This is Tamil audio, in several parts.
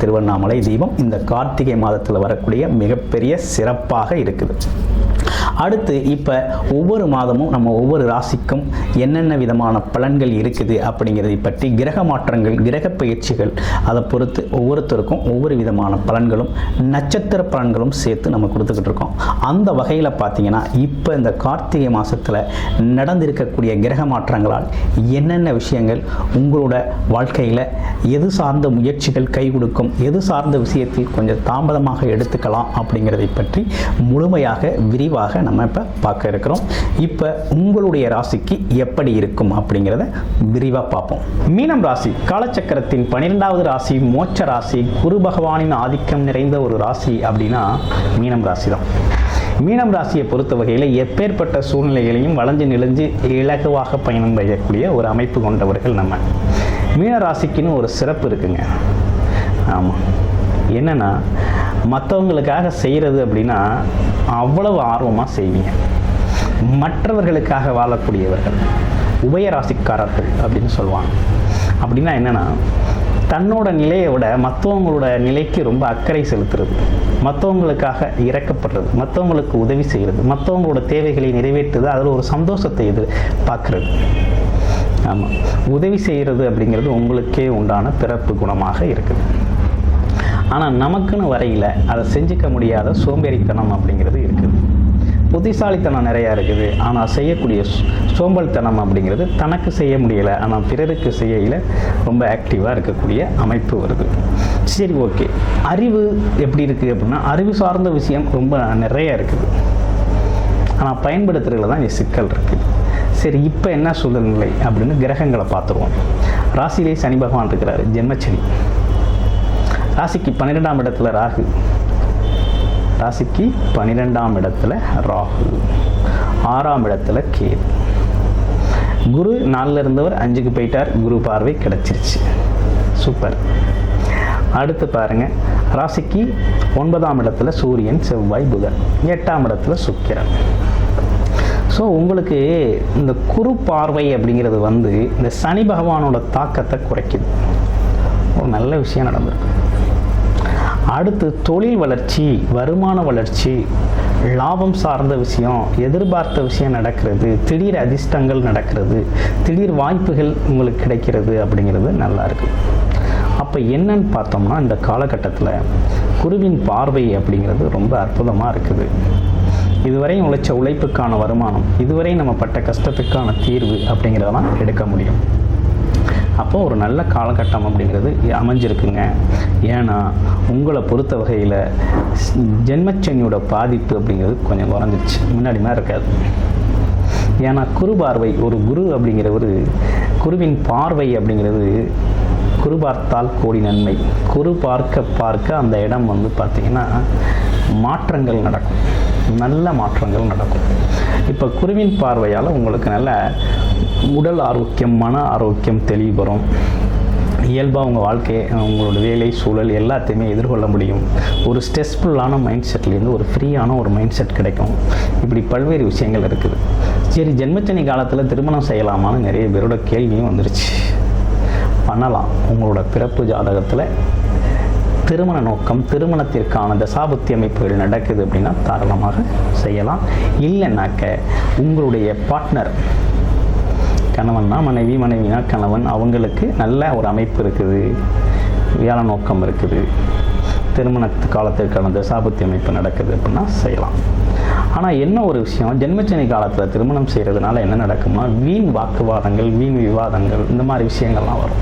திருவண்ணாமலை தீபம் இந்த கார்த்திகை மாதத்தில் வரக்கூடிய மிகப்பெரிய சிறப்பாக இருக்குது. அடுத்து இப்போ ஒவ்வொரு மாதமும் நம்ம ஒவ்வொரு ராசிக்கும் என்னென்ன விதமான பலன்கள் இருக்குது அப்படிங்கிறதை பற்றி கிரக மாற்றங்கள் கிரக பயிற்சிகள் அதை பொறுத்து ஒவ்வொருத்தருக்கும் ஒவ்வொரு விதமான பலன்களும் நட்சத்திர பலன்களும் சேர்த்து நம்ம கொடுத்துக்கிட்டு இருக்கோம். அந்த வகையில் பார்த்தீங்கன்னா இப்போ இந்த கார்த்திகை மாதத்தில் நடந்திருக்கக்கூடிய கிரக மாற்றங்களால் என்னென்ன விஷயங்கள் உங்களோட வாழ்க்கையில் எது சார்ந்த முயற்சிகள் கை கொடுக்கும் எது சார்ந்த விஷயத்தில் கொஞ்சம் தாமதமாக எடுத்துக்கலாம் அப்படிங்கிறதை பற்றி முழுமையாக விரிவாக நம்ம இப்போ பார்க்க இருக்கிறோம். இப்போ உங்களுடைய ராசிக்கு எப்படி இருக்கும் அப்படிங்கிறத விரிவாக பார்ப்போம். மீனம் ராசி காலச்சக்கரத்தின் பன்னிரெண்டாவது ராசி மோட்ச ராசி குரு பகவானின் ஆதிக்கம் நிறைந்த ஒரு ராசி அப்படின்னா மீனம் ராசி தான் மீனம் ராசியை பொறுத்த வகையில் எப்பேற்பட்ட சூழ்நிலைகளையும் வளைஞ்சு நெளிஞ்சு இலகுவாக பயணம் செய்யக்கூடிய ஒரு அமைப்பு கொண்டவர்கள் நம்ம. மீன ராசிக்குன்னு ஒரு சிறப்பு இருக்குங்க. ஆமாம் என்னென்னா மற்றவங்களுக்காக செய்கிறது அப்படின்னா அவ்வளவு ஆர்வமாக செய்வீங்க. மற்றவர்களுக்காக வாழக்கூடியவர்கள் உபயராசிக்காரர்கள் அப்படின்னு சொல்லுவாங்க. அப்படின்னா என்னென்னா தன்னோட நிலையை விட மற்றவங்களோட நிலைக்கு ரொம்ப அக்கறை செலுத்துறது மற்றவங்களுக்காக இறக்கப்படுறது மற்றவங்களுக்கு உதவி செய்கிறது மற்றவங்களோட தேவைகளை நிறைவேற்றுறது அதில் ஒரு சந்தோஷத்தை எதிர் பார்க்குறது ஆமாம் உதவி செய்கிறது அப்படிங்கிறது உங்களுக்கே உண்டான பிறப்பு குணமாக இருக்குது. ஆனால் நமக்குன்னு வரையில் அதை செஞ்சுக்க முடியாத சோம்பேறித்தனம் அப்படிங்கிறது இருக்குது. புத்திசாலித்தனம் நிறையா இருக்குது. ஆனால் செய்யக்கூடிய சோம்பல்தனம் அப்படிங்கிறது தனக்கு செய்ய முடியலை. ஆனால் பிறருக்கு செய்யல ரொம்ப ஆக்டிவாக இருக்கக்கூடிய அமைப்பு வருது. சரி ஓகே. அறிவு எப்படி இருக்குது அப்படின்னா அறிவு சார்ந்த விஷயம் ரொம்ப நிறையா இருக்குது. ஆனால் பயன்படுத்துறதுல தான் இங்கே சிக்கல் இருக்குது சரி இப்போ என்ன சூழ்நிலை அப்படின்னு கிரகங்களை பார்த்துருவோம். ராசியிலே சனி பகவான் இருக்கிறாரு ஜென்மச்சனி. ராசிக்கு பன்னிரெண்டாம் இடத்துல ராகு. ராசிக்கு பன்னிரெண்டாம் இடத்துல ராகு. ஆறாம் இடத்துல கேது. குரு நாலில் இருந்தவர் அஞ்சுக்கு போயிட்டார். குரு பார்வை கிடச்சிருச்சு. சூப்பர். அடுத்து பாருங்க. ராசிக்கு ஒன்பதாம் இடத்துல சூரியன் செவ்வாய் புதன். எட்டாம் இடத்துல சுக்கிரன். ஸோ உங்களுக்கு இந்த குரு பார்வை அப்படிங்கிறது வந்து இந்த சனி பகவானோட தாக்கத்தை குறைக்குது. ஒரு நல்ல விஷயம் நடந்திருக்கு. அடுத்து தொழில் வளர்ச்சி வருமான வளர்ச்சி லாபம் சார்ந்த விஷயம் எதிர்பார்த்த விஷயம் நடக்கிறது திடீர் அதிர்ஷ்டங்கள் நடக்கிறது திடீர் வாய்ப்புகள் உங்களுக்கு கிடைக்கிறது அப்படிங்கிறது நல்லாயிருக்கு அப்போ என்னன்னு பார்த்தோம்னா இந்த காலகட்டத்தில் குருவின் பார்வை அப்படிங்கிறது ரொம்ப அற்புதமாக இருக்குது. இதுவரை உழைச்ச உழைப்புக்கான வருமானம் இதுவரை நம்ம பட்ட கஷ்டத்துக்கான தீர்வு அப்படிங்கிறதெல்லாம் எடுக்க முடியும். அப்போ ஒரு நல்ல காலகட்டம் அப்படிங்கிறது அமைஞ்சிருக்குங்க. ஏன்னா உங்களை பொறுத்த வகையில் ஜென்மச்சனியோட பாதிப்பு அப்படிங்கிறது கொஞ்சம் குறைஞ்சிருச்சு. முன்னாடி மாதிரி இருக்காது. ஏன்னா குரு பார்வை ஒரு குரு அப்படிங்கிற ஒரு குருவின் பார்வை அப்படிங்கிறது குரு பார்த்தால் கோடி நன்மை. குரு பார்க்க பார்க்க அந்த இடம் வந்து பார்த்திங்கன்னா மாற்றங்கள் நடக்கும். நல்ல மாற்றங்கள் நடக்கும். இப்போ குருவின் பார்வையால் உங்களுக்கு நல்ல உடல் ஆரோக்கியம் மன ஆரோக்கியம் தெளிவு இயல்பாக உங்கள் வாழ்க்கையை உங்களோட வேலை சூழல் எல்லாத்தையுமே எதிர்கொள்ள முடியும். ஒரு ஸ்ட்ரெஸ்ஃபுல்லான மைண்ட் செட்லேருந்து ஒரு ஃப்ரீயான ஒரு மைண்ட் செட் கிடைக்கும். இப்படி பல்வேறு விஷயங்கள் இருக்குது. சரி ஜென்மச்சனி காலத்தில் திருமணம் செய்யலாமான்னு நிறைய பேரோட கேள்வியும் வந்துருச்சு. பண்ணலாம். உங்களோட பிறப்பு ஜாதகத்தில் திருமண நோக்கம் திருமணத்திற்கான தசாபுத்தி அமைப்புகள் நடக்குது அப்படின்னா தாராளமாக செய்யலாம். இல்லைன்னாக்க உங்களுடைய பார்ட்னர் கணவன்னா மனைவி மனைவினா கணவன். அவங்களுக்கு நல்ல ஒரு அமைப்பு இருக்குது. வேலை நோக்கம் இருக்குது. திருமண காலத்திற்கான தசாபத்தி அமைப்பு நடக்குது அப்படின்னா செய்யலாம். ஆனால் என்ன ஒரு விஷயம்? ஜென்மச்சனி காலத்தில் திருமணம் செய்கிறதுனால என்ன நடக்கும்னா வீண் வாக்குவாதங்கள் வீண் விவாதங்கள் இந்த மாதிரி விஷயங்கள்லாம் வரும்.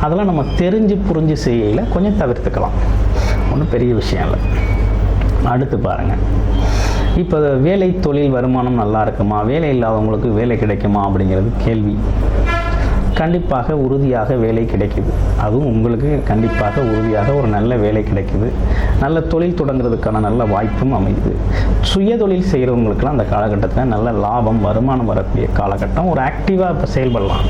அதெல்லாம் நம்ம தெரிஞ்சு புரிஞ்சு செய்யல கொஞ்சம் தவிர்த்துக்கலாம். ஒன்றும் பெரிய விஷயம் இல்லை. அடுத்து பாருங்கள் இப்போ வேலை தொழில் வருமானம் நல்லா இருக்குமா? வேலை இல்லாதவங்களுக்கு வேலை கிடைக்குமா அப்படிங்கிறது கேள்வி. கண்டிப்பாக உறுதியாக வேலை கிடைக்குது. அதுவும் உங்களுக்கு கண்டிப்பாக உறுதியாக ஒரு நல்ல வேலை கிடைக்குது. நல்ல தொழில் தொடங்குறதுக்கான நல்ல வாய்ப்பும் அமையுது. சுய தொழில் செய்கிறவங்களுக்குலாம் அந்த காலகட்டத்தில் நல்ல லாபம் வருமானம் வரக்கூடிய காலகட்டம். ஒரு ஆக்டிவாக இப்போ செயல்படலாம்.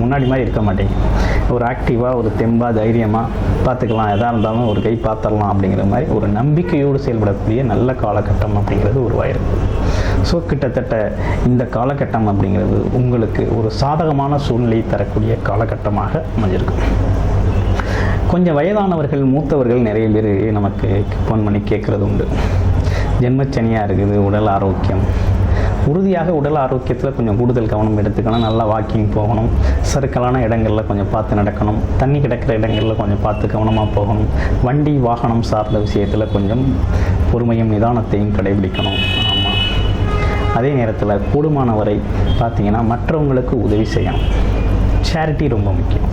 முன்னாடி மாதிரி இருக்க மாட்டேங்குது. ஒரு ஆக்டிவாக ஒரு தெம்பாக தைரியமாக பார்த்துக்கலாம் எதாக இருந்தாலும் ஒரு கை பார்த்துடலாம் அப்படிங்கிற மாதிரி ஒரு நம்பிக்கையோடு செயல்படக்கூடிய நல்ல காலகட்டம் அப்படிங்கிறது உருவாயிருக்கு. ஸோ கிட்டத்தட்ட இந்த காலகட்டம் அப்படிங்கிறது உங்களுக்கு ஒரு சாதகமான சூழ்நிலையை தரக்கூடிய காலகட்டமாக அமைஞ்சிருக்கும் கொஞ்சம் வயதானவர்கள் மூத்தவர்கள் நிறைய பேர் நமக்கு ஃபோன் பண்ணி கேட்குறது உண்டு. ஜென்மச்சனியாக இருக்குது உடல் ஆரோக்கியம். உறுதியாக உடல் ஆரோக்கியத்தில் கொஞ்சம் கூடுதல் கவனம் எடுத்துக்கணும் நல்லா வாக்கிங் போகணும் சறுக்கலான இடங்களில் கொஞ்சம் பார்த்து நடக்கணும் தண்ணி கிடக்கிற இடங்களில் கொஞ்சம் பார்த்து கவனமாக போகணும் வண்டி வாகனம் சார்ந்த விஷயத்தில் கொஞ்சம் பொறுமையும் நிதானத்தையும் கடைபிடிக்கணும். அதே நேரத்தில் கூடுமானவரை பார்த்தீங்கன்னா மற்றவங்களுக்கு உதவி செய்யணும். சேரிட்டி ரொம்ப முக்கியம்.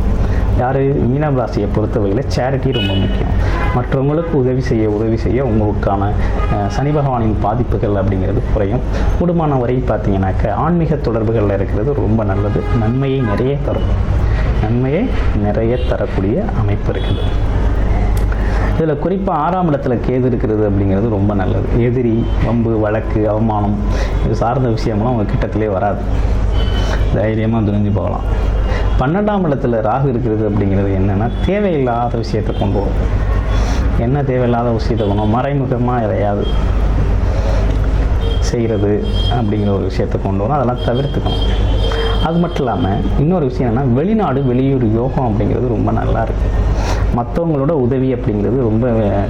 யார்? மீனம் ராசியை பொறுத்தவரையில் சேரிட்டி ரொம்ப முக்கியம். மற்றவங்களுக்கு உதவி செய்ய உதவி செய்ய உங்களுக்கான சனி பகவானின் பாதிப்புகள் அப்படிங்கிறது குறையும். கூடுமான வரை பார்த்தீங்கன்னாக்க ஆன்மீக தொடர்புகளில் இருக்கிறது ரொம்ப நல்லது. நன்மையை நிறைய தரும். நன்மையை நிறைய தரக்கூடிய அமைப்பு இருக்குது. இதில் குறிப்பாக ஆறாம் இடத்துல கேது இருக்கிறது அப்படிங்கிறது ரொம்ப நல்லது. எதிரி வம்பு வழக்கு அவமானம் இது சார்ந்த விஷயம்லாம் உங்கள் கிட்டத்திலே வராது. தைரியமாக துணிஞ்சு போகலாம். பன்னெண்டாம் இடத்துல ராகு இருக்கிறது அப்படிங்கிறது என்னென்னா தேவையில்லாத விஷயத்தை கொண்டு வரும். என்ன தேவையில்லாத விஷயத்தை கொண்டு வரும்? மறைமுகமாக எதையாவது செய்கிறது அப்படிங்கிற ஒரு விஷயத்தை கொண்டு வரும். அதெல்லாம் தவிர்த்துக்கணும். அது மட்டும் இல்லாமல் இன்னொரு விஷயம் என்னென்னா வெளிநாடு வெளியூர் யோகம் அப்படிங்கிறது ரொம்ப நல்லா இருக்குது மற்றவங்களோட உதவி அப்படிங்கிறது ரொம்ப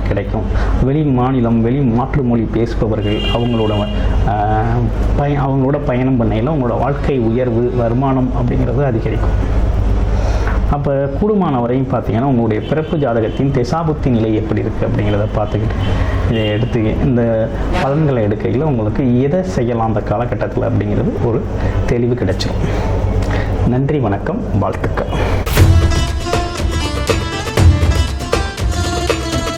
கிடைக்கும். வெளி மாநிலம் வெளி மாற்று மொழி பேசுபவர்கள் அவங்களோட பய அவங்களோட பயணம் பண்ணையில் உங்களோட வாழ்க்கை உயர்வு வருமானம் அப்படிங்கிறது அதிகரிக்கும். அப்போ கூடுமான வரையும் பார்த்தீங்கன்னா உங்களுடைய பிறப்பு ஜாதகத்தின் திசாபுத்தி நிலை எப்படி இருக்குது அப்படிங்கிறத பார்த்துக்கிட்டு இதை எடுத்து இந்த பலன்களை எடுக்கையில் உங்களுக்கு எதை செய்யலாம் அந்த காலகட்டத்தில் அப்படிங்கிறது ஒரு தெளிவு கிடைச்சிடும் நன்றி வணக்கம் வாழ்த்துக்கள்.